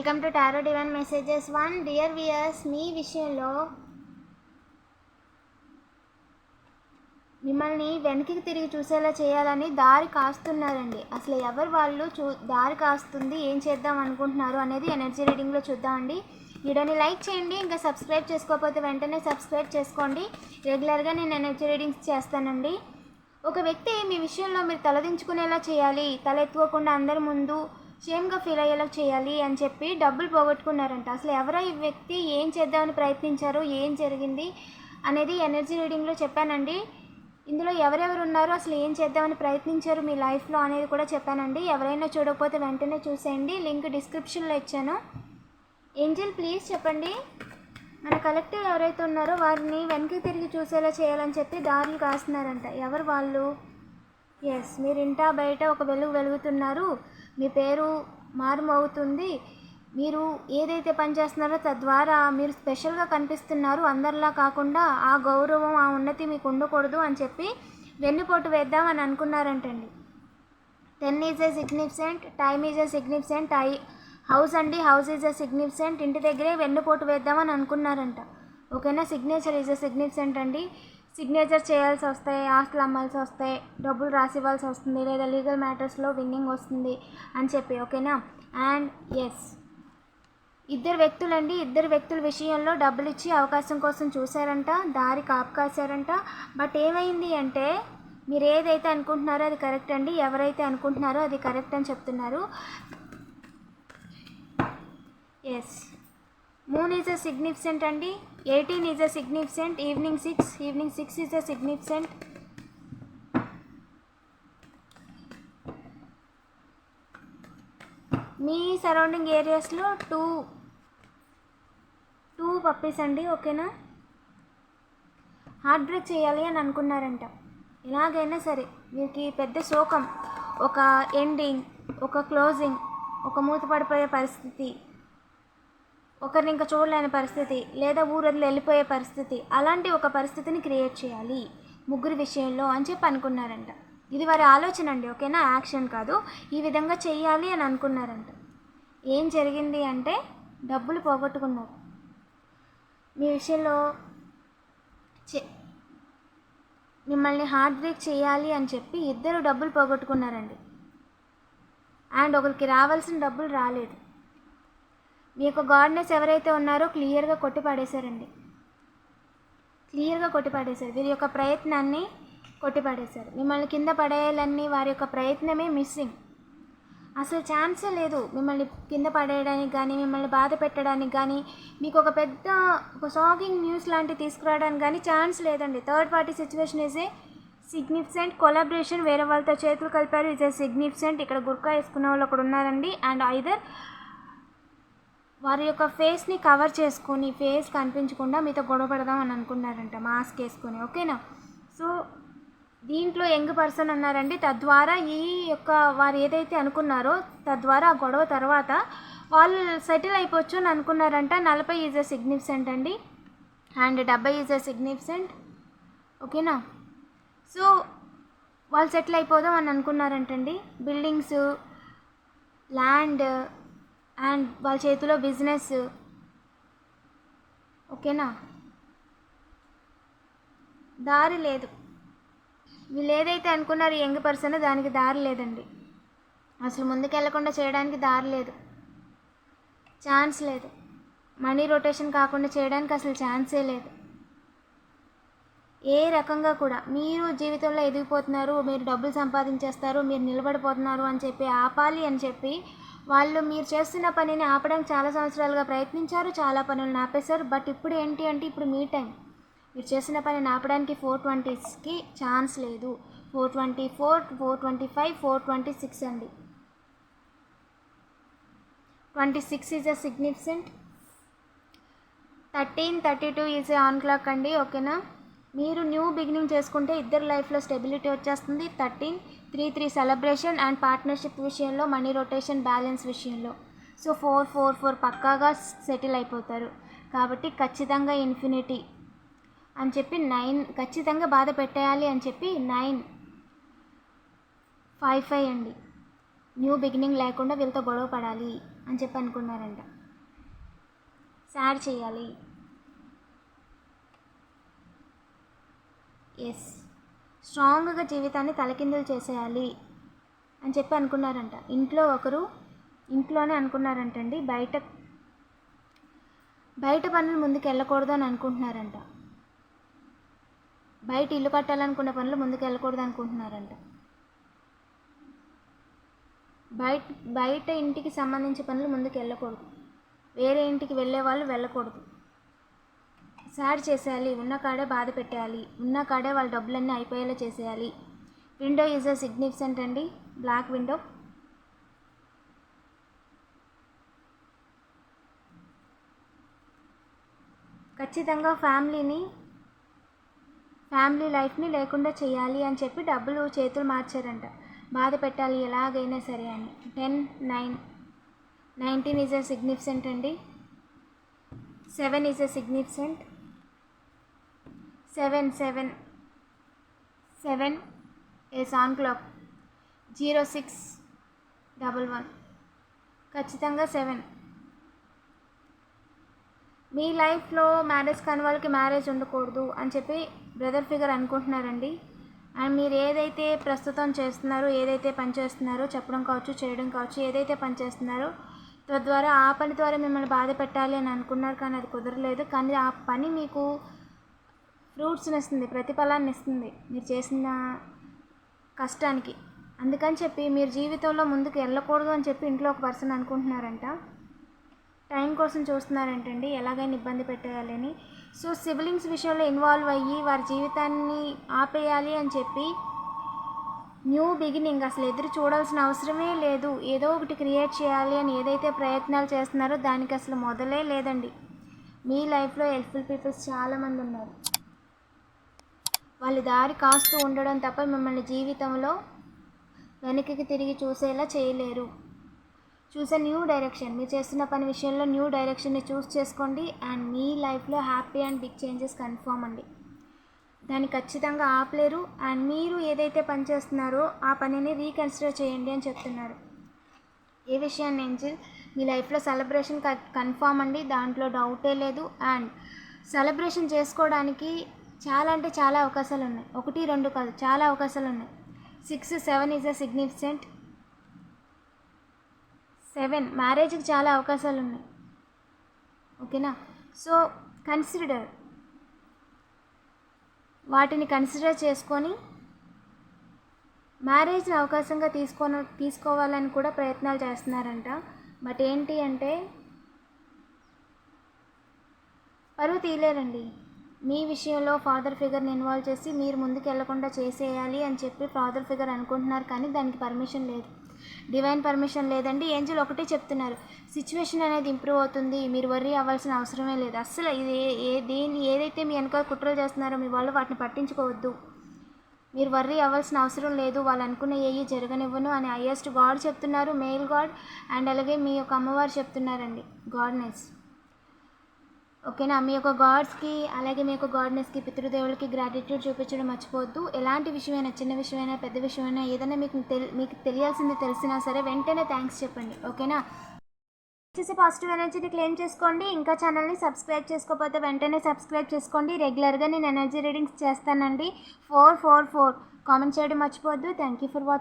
Welcome to tarot divine messages one dear viewers మీ విషయంలో మిమ్మల్ని వెనక్కి తిరిగి చూసేలా చేయాలని దారి కాస్తున్నారండి. అసలు ఎవరు వాళ్ళు చూ దారి కాస్తుంది ఏం చేద్దాం అనుకుంటున్నారు అనేది ఎనర్జీ రీడింగ్లో చూద్దామండి. వీడియోని లైక్ చేయండి ఇంకా సబ్స్క్రైబ్ చేసుకోకపోతే వెంటనే సబ్స్క్రైబ్ చేసుకోండి. రెగ్యులర్గా నేను ఎనర్జీ రీడింగ్స్ చేస్తానండి. ఒక వ్యక్తి మీ విషయంలో మీరు తలదించుకునేలా చేయాలి. తల ఎత్తుకోకుండా అందరి ముందు షేమ్గా ఫీల్ అయ్యేలా చేయాలి అని చెప్పి డబ్బులు పోగొట్టుకున్నారంట. అసలు ఎవరో ఈ వ్యక్తి ఏం చేద్దామని ప్రయత్నించారు ఏం జరిగింది అనేది ఎనర్జీ రీడింగ్లో చెప్పానండి. ఇందులో ఎవరెవరు ఉన్నారో అసలు ఏం చేద్దామని ప్రయత్నించారు మీ లైఫ్లో అనేది కూడా చెప్పానండి. ఎవరైనా చూడకపోతే వెంటనే చూసేయండి. లింక్ డిస్క్రిప్షన్లో ఇచ్చాను. ఏంజల్ ప్లీజ్ చెప్పండి. మన కలెక్టివ్ ఎవరైతే ఉన్నారో వారిని వెనక్కి తిరిగి చూసేలా చేయాలని చెప్పి దారులు కాస్తున్నారంట. ఎవరు వాళ్ళు? ఎస్ మీరు ఇంటా బయట ఒక వెలుగు వెలుగుతున్నారు. మీ పేరు మారుమవుతుంది. మీరు ఏదైతే పని చేస్తున్నారో తద్వారా మీరు స్పెషల్గా కనిపిస్తున్నారు. అందరిలా కాకుండా ఆ గౌరవం ఆ ఉన్నతి మీకు ఉండకూడదు అని చెప్పి వెన్నుపోటు వేద్దామని అనుకున్నారంటండి. Ten is a significant time is a significant I house అండి హౌస్ ఈజ్ ఏ సిగ్నిఫిసెంట్ ఇంటి దగ్గరే వెన్నుపోటు వేద్దామని అనుకున్నారంట. ఓకేనా? సిగ్నేచర్ ఈజ్ ఏ సిగ్నిఫిసెంట్ అండి. సిగ్నేచర్ చేయాల్సి వస్తాయి ఆస్తులు అమ్మాల్సి వస్తాయి డబ్బులు రాసి ఇవ్వాల్సి వస్తుంది లేదా లీగల్ మ్యాటర్స్లో విన్నింగ్ వస్తుంది అని చెప్పి ఓకేనా? అండ్ ఎస్ ఇద్దరు వ్యక్తులండి. ఇద్దరు వ్యక్తుల విషయంలో డబ్బులు ఇచ్చి అవకాశం కోసం చూశారంట దారి కాపుకాశారంట. బట్ ఏమైంది అంటే మీరు ఏదైతే అనుకుంటున్నారో అది కరెక్ట్ అండి. ఎవరైతే అనుకుంటున్నారో అది కరెక్ట్ అని చెప్తున్నారు. Yes moon is a significant అండి. Eighteen is a significant evening six evening six is a significant me surrounding ఏరియాస్లో టూ టూ పప్పీస్ అండి ఓకేనా హార్ట్ బ్రేక్ చేయాలి అని అనుకున్నారంట. ఎలాగైనా సరే వీరికి పెద్ద శోకం ఒక ఎండింగ్ ఒక క్లోజింగ్ ఒక మూత పడిపోయే పరిస్థితి. ఒకరిని ఇంకా చూడలేని పరిస్థితి లేదా ఊరొదిలి వెళ్ళిపోయే పరిస్థితి. అలాంటి ఒక పరిస్థితిని క్రియేట్ చేయాలి ముగ్గురు విషయంలో అని చెప్పి అనుకున్నారంట. ఇది వారి ఆలోచన అండి ఓకేనా? యాక్షన్ కాదు. ఈ విధంగా చేయాలి అని అనుకున్నారంట. ఏం జరిగింది అంటే డబ్బులు పోగొట్టుకున్నారు. మీ విషయంలో మిమ్మల్ని హార్ట్ బ్రేక్ చేయాలి అని చెప్పి ఇద్దరు డబ్బులు పోగొట్టుకున్నారండి. అండ్ ఒకరికి రావాల్సిన డబ్బులు రాలేదు. మీ యొక్క గాడ్నెస్ ఎవరైతే ఉన్నారో క్లియర్గా కొట్టిపడేశారండి క్లియర్గా కొట్టిపడేశారు వీరి యొక్క ప్రయత్నాన్ని కొట్టిపడేశారు మిమ్మల్ని కింద పడేయాలన్నీ వారి యొక్క ప్రయత్నమే మిస్సింగ్. అసలు ఛాన్సే లేదు మిమ్మల్ని కింద పడేయడానికి కానీ మిమ్మల్ని బాధ పెట్టడానికి కానీ మీకు ఒక పెద్ద ఒక షాకింగ్ న్యూస్ లాంటివి తీసుకురావడానికి కానీ ఛాన్స్ లేదండి. Third party situation is a significant collaboration. వేరే వాళ్ళతో చేతులు కలిపారు. ఇస్ ఏ సిగ్నిఫిసెంట్ ఇక్కడ గుర్కా వేసుకున్న వాళ్ళు ఒకడు ఉన్నారండి. అండ్ ఐదర్ వారి యొక్క ఫేస్ని కవర్ చేసుకొని ఫేస్ కనిపించకుండా మీతో గొడవ పడదాం అని అనుకున్నారంట మాస్క్ వేసుకొని ఓకేనా? సో దీంట్లో యంగ్ పర్సన్ అన్నారండి. తద్వారా ఈ యొక్క వారు ఏదైతే అనుకున్నారో తద్వారా ఆ గొడవ తర్వాత వాళ్ళు సెటిల్ అయిపోవచ్చు అని అనుకున్నారంట. నలభై ఈజ్ అ సిగ్నిఫిసెంట్ అండి. అండ్ డెబ్బై ఈజ్ అ సిగ్నిఫిసెంట్ ఓకేనా? సో వాళ్ళు సెటిల్ అయిపోదాం అని అనుకున్నారంటండి. బిల్డింగ్స్ ల్యాండ్ అండ్ వాళ్ళ చేతిలో బిజినెస్. ఓకేనా? దారి లేదు. వీళ్ళు ఏదైతే అనుకున్నారు యంగ్ పర్సన్ దానికి దారి లేదండి. అసలు ముందుకెళ్ళకుండా చేయడానికి దారి లేదు. ఛాన్స్ లేదు. మనీ రొటేషన్ కాకుండా చేయడానికి అసలు ఛాన్సే లేదు. ఏ రకంగా కూడా మీరు జీవితంలో ఎదిగిపోతున్నారు మీరు డబ్బులు సంపాదించేస్తారు మీరు నిలబడిపోతున్నారు అని చెప్పి ఆపాలి అని చెప్పి వాళ్ళు మీరు చేస్తున్న పనిని ఆపడానికి చాలా సంవత్సరాలుగా ప్రయత్నించారు చాలా పనులు ఆపేశారు. బట్ ఇప్పుడు ఏంటి అంటే ఇప్పుడు మీ టైం. మీరు చేసిన పని ఆపడానికి ఫోర్ ట్వంటీస్కి ఛాన్స్ లేదు. Four twenty four four twenty five four twenty six అండి. Twenty six is a significant thirteen thirty two is o'clock అండి ఓకేనా? మీరు న్యూ బిగినింగ్ చేసుకుంటే ఇద్దరు లైఫ్లో స్టెబిలిటీ వచ్చేస్తుంది. Thirteen three three celebration and partnership విషయంలో మనీ రొటేషన్ బ్యాలెన్స్ విషయంలో. సో ఫోర్ ఫోర్ ఫోర్ పక్కాగా సెటిల్ అయిపోతారు. కాబట్టి ఖచ్చితంగా ఇన్ఫినిటీ అని చెప్పి నైన్ ఖచ్చితంగా బాధ పెట్టేయాలి అని చెప్పి నైన్ ఫైవ్ ఫైవ్ అండి. న్యూ బిగినింగ్ లేకుండా వీళ్ళతో గొడవ పడాలి అని చెప్పి అనుకున్నారంట. సాడ్ చేయాలి. ఎస్ స్ట్రాంగ్గా జీవితాన్ని తలకిందులు చేసేయాలి అని చెప్పి అనుకున్నారంట. ఇంట్లో ఒకరు ఇంట్లోనే అనుకున్నారంటండి. బయట బయట పనులు ముందుకు వెళ్ళకూడదు అని అనుకుంటున్నారంట. బయట ఇల్లు కట్టాలనుకున్న పనులు ముందుకు వెళ్ళకూడదు అనుకుంటున్నారంట. బయట బయట ఇంటికి సంబంధించిన పనులు ముందుకు వెళ్ళకూడదు. వేరే ఇంటికి వెళ్ళే వాళ్ళు వెళ్ళకూడదు. సాడ్ చేసేయాలి ఉన్న కాడే బాధ పెట్టేయాలి ఉన్న కాడే వాళ్ళ డబ్బులన్నీ అయిపోయేలా చేసేయాలి. విండో ఈజ్ అ సిగ్నిఫికెంట్ అండి. Black window. ఖచ్చితంగా ఫ్యామిలీని ఫ్యామిలీ లైఫ్ని లేకుండా చేయాలి అని చెప్పి డబ్బులు చేతులు మార్చారంట. బాధ పెట్టాలి ఎలాగైనా సరే అని. Ten nine. Nineteen is a significant అండి. Seven is a significant. Seven seven seven a o'clock. Zero six double one. ఖచ్చితంగా సెవెన్. మీ లైఫ్లో మ్యారేజ్ కాని వాళ్ళకి మ్యారేజ్ ఉండకూడదు అని చెప్పి బ్రదర్ ఫిగర్ అనుకుంటున్నారండి. అండ్ మీరు ఏదైతే ప్రస్తుతం చేస్తున్నారో ఏదైతే పని చేస్తున్నారో చెప్పడం కావచ్చు చేయడం కావచ్చు ఏదైతే పని చేస్తున్నారో తద్వారా ఆ పని ద్వారా మిమ్మల్ని బాధ పెట్టాలి అని అనుకున్నారు కానీ అది కుదరలేదు. కానీ ఆ పని మీకు ఫ్రూట్స్ని ఇస్తుంది ప్రతిఫలాన్ని ఇస్తుంది మీరు చేసిన కష్టానికి. అందుకని చెప్పి మీరు జీవితంలో ముందుకు వెళ్ళకూడదు అని చెప్పి ఇంట్లో ఒక పర్సన్ అనుకుంటున్నారంట. టైం కోసం చూస్తున్నారంటండి ఎలాగైనా ఇబ్బంది పెట్టేయాలని సో సిబ్లింగ్స్ విషయంలో ఇన్వాల్వ్ అయ్యి వారి జీవితాన్ని ఆపేయాలి అని చెప్పి న్యూ బిగినింగ్ అసలు ఎదురు చూడాల్సిన అవసరమే లేదు. ఏదో ఒకటి క్రియేట్ చేయాలి అని ఏదైతే ప్రయత్నాలు చేస్తున్నారో దానికి అసలు మొదలే లేదండి. మీ లైఫ్లో హెల్ప్ఫుల్ పీపుల్స్ చాలామంది ఉన్నారు. వాళ్ళు దారి కాస్తూ ఉండడం తప్ప మిమ్మల్ని జీవితంలో వెనక్కి తిరిగి చూసేలా చేయలేరు. చూసే న్యూ డైరెక్షన్ మీరు చేస్తున్న పని విషయంలో న్యూ డైరెక్షన్ని చూస్ చేసుకోండి అండ్ మీ లైఫ్లో happy and big changes confirm అండి. దాన్ని ఖచ్చితంగా ఆపలేరు అండ్ మీరు ఏదైతే పని చేస్తున్నారో ఆ పనిని రీకన్సిడర్ చేయండి అని చెప్తున్నారు. ఏ విషయాన్ని ఏంజిల్? మీ లైఫ్లో సెలబ్రేషన్ కన్ఫామ్ అండి. దాంట్లో డౌటే లేదు అండ్ సెలబ్రేషన్ చేసుకోవడానికి చాలా అంటే చాలా అవకాశాలు ఉన్నాయి ఒకటి రెండు కాదు చాలా అవకాశాలు ఉన్నాయి six seven is a significant. Seven మ్యారేజ్కి చాలా అవకాశాలు ఉన్నాయి ఓకేనా? So consider. వాటిని కన్సిడర్ చేసుకొని మ్యారేజ్ని అవకాశంగా తీసుకొని తీసుకోవాలని కూడా ప్రయత్నాలు చేస్తున్నారంట. బట్ ఏంటి అంటే పరువు తీయలేరండి. మీ విషయంలో ఫాదర్ ఫిగర్ని ఇన్వాల్వ్ చేసి మీరు ముందుకు వెళ్ళకుండా చేసేయాలి అని చెప్పి ఫాదర్ ఫిగర్ అనుకుంటున్నారు కానీ దానికి పర్మిషన్ లేదు. డివైన్ పర్మిషన్ లేదండి. ఏంజల్ ఒకటే చెప్తున్నారు. సిచ్యువేషన్ అనేది ఇంప్రూవ్ అవుతుంది. మీరు వర్రీ అవ్వాల్సిన అవసరమే లేదు. అస్సలు ఇది ఏ- ఏ దేని ఏదైతే మీ వెనక కుట్రలు చేస్తున్నారో మీ వాళ్ళు వాటిని పట్టించుకోవద్దు. మీరు వర్రీ అవ్వాల్సిన అవసరం లేదు. వాళ్ళు అనుకున్న ఏవి జరగనివ్వను అని హయ్యెస్ట్ గాడ్ చెప్తున్నారు. మేల్ గాడ్ అండ్ అలాగే మీ యొక్క అమ్మవారు చెప్తున్నారండి. గాడ్నెస్ ఓకేనా మీ యొక్క గాడ్స్కి అలాగే మీ యొక్క గాడ్నెస్కి పితృదేవులకి గ్రాటిట్యూడ్ చూపించడం మర్చిపోవద్దు. ఎలాంటి విషయమైనా చిన్న విషయమైనా పెద్ద విషయమైనా ఏదైనా మీకు తెలి మీకు తెలియాల్సింది తెలిసినా సరే వెంటనే థ్యాంక్స్ చెప్పండి. ఓకేనా వచ్చేసి పాజిటివ్ ఎనర్జీని క్లెయిమ్ చేసుకోండి. ఇంకా ఛానల్ని సబ్స్క్రైబ్ చేసుకోకపోతే వెంటనే సబ్స్క్రైబ్ చేసుకోండి. రెగ్యులర్గా నేను ఎనర్జీ రీడింగ్స్ చేస్తానండి. ఫోర్ ఫోర్ ఫోర్ కామెంట్ చేయడం మర్చిపోవద్దు. Thank you for watching